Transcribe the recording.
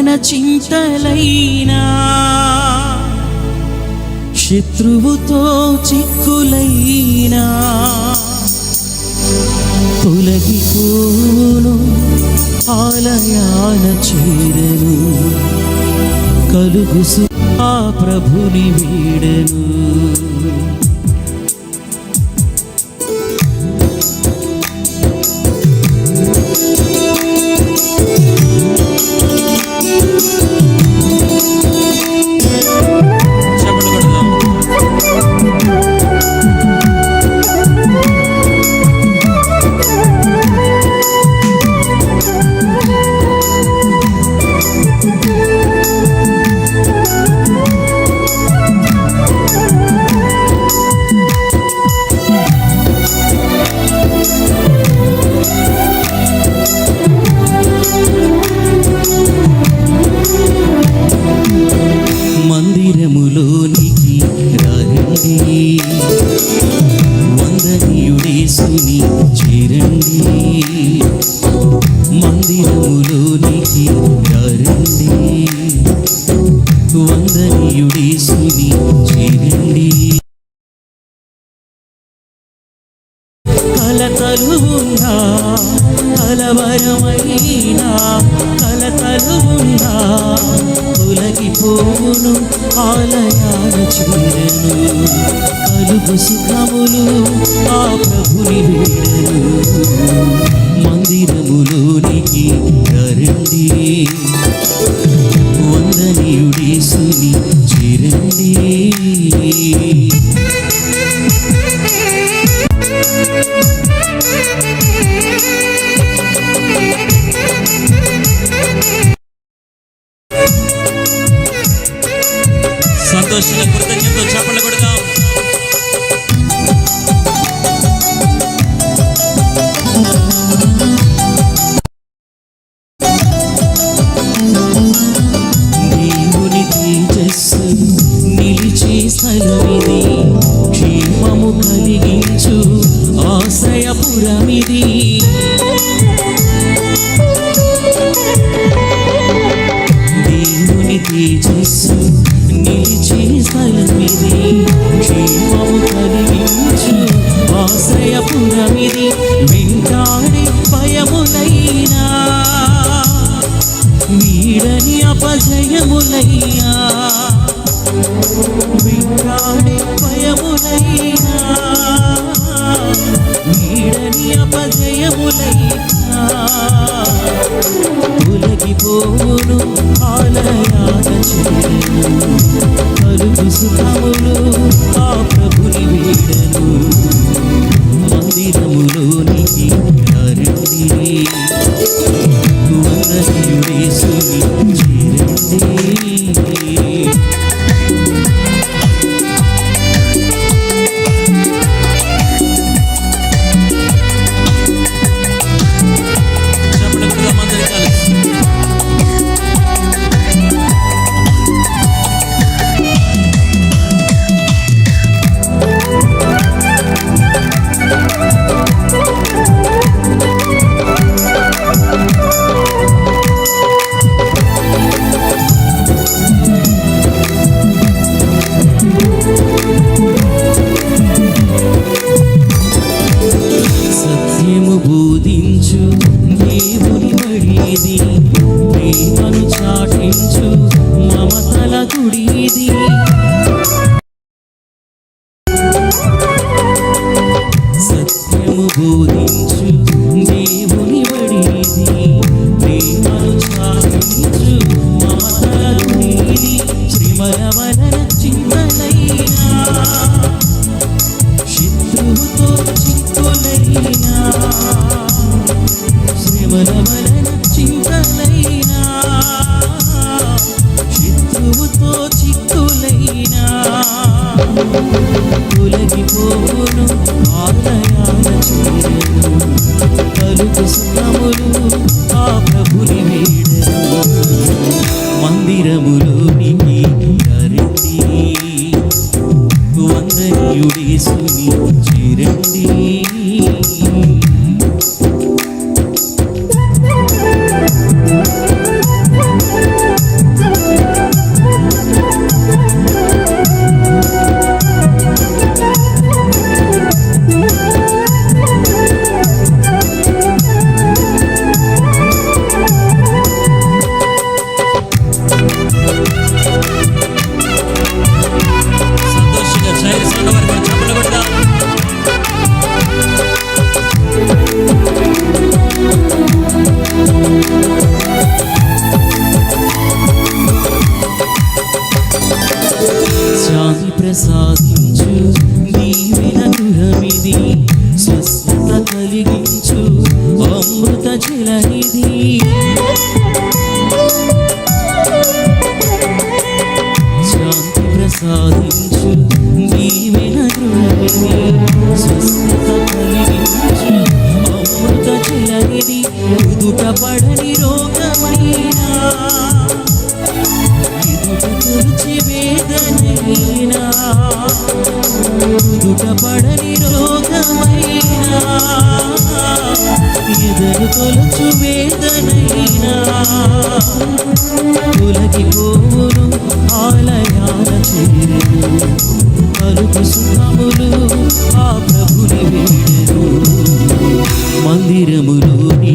వలన చింతలైనా. శత్రువుతో చిక్కులైనా. తొలగిపోను ఆలయాన చేరను. కలుగుసు ఆ ప్రభుని వీడను. యేసుని చేరండి మందిరములోనికి రండి వందనీయుడేసుని చేరండి. కలతలు ఉందా కలవరమైనా కలతలు ఉందా తొలగిపోవును ఆలయాల చేరను. కలుగు సుఖములు ఆ ప్రభుని వీడను. మందిరములోనికి రండి వందనీయుడేసుని చిరండి. సంతోషంగా కృతజ్ఞతలు చెప్పండి కొడదాం శిరస్సు నిలిచి స్థలమిది. క్షేమము కలిగించు ఆశ్రయపురమిది. దేవుని తేజస్సు నిలిచి స్థలమిది. తీరని అపజయములయ్యా. వెంటాడి భయములయ్యా. వీడని అపజయములయ్యా. తొలగిపోవును ఆలయాల చేరను see. బడిది ప్రేమను చాటించు మమతల గుడిది. సత్యము బోధించు తొలగిపోవును ఆలయాల చేరను. కలుగు సుఖములు ఆ ప్రభుని సాధించు దీవెన గృహమిది స్వస్థత కలిగించు అమృత జలనిది శాంతి ప్రసాదించు దీవెన గృహమిది స్వస్థత కలిగించు అమృత జలనిది ఎదుట పడని రోగమైనా ఎదుట తులిచి వేదన కుదుట పడని రోగమైనా ఎదురు తొలచు వేదనైనా తొలగిపోవును ఆలయాల చేరు పలుకు సుఖములు ఆ ప్రభుని వేడెను మందిరములోని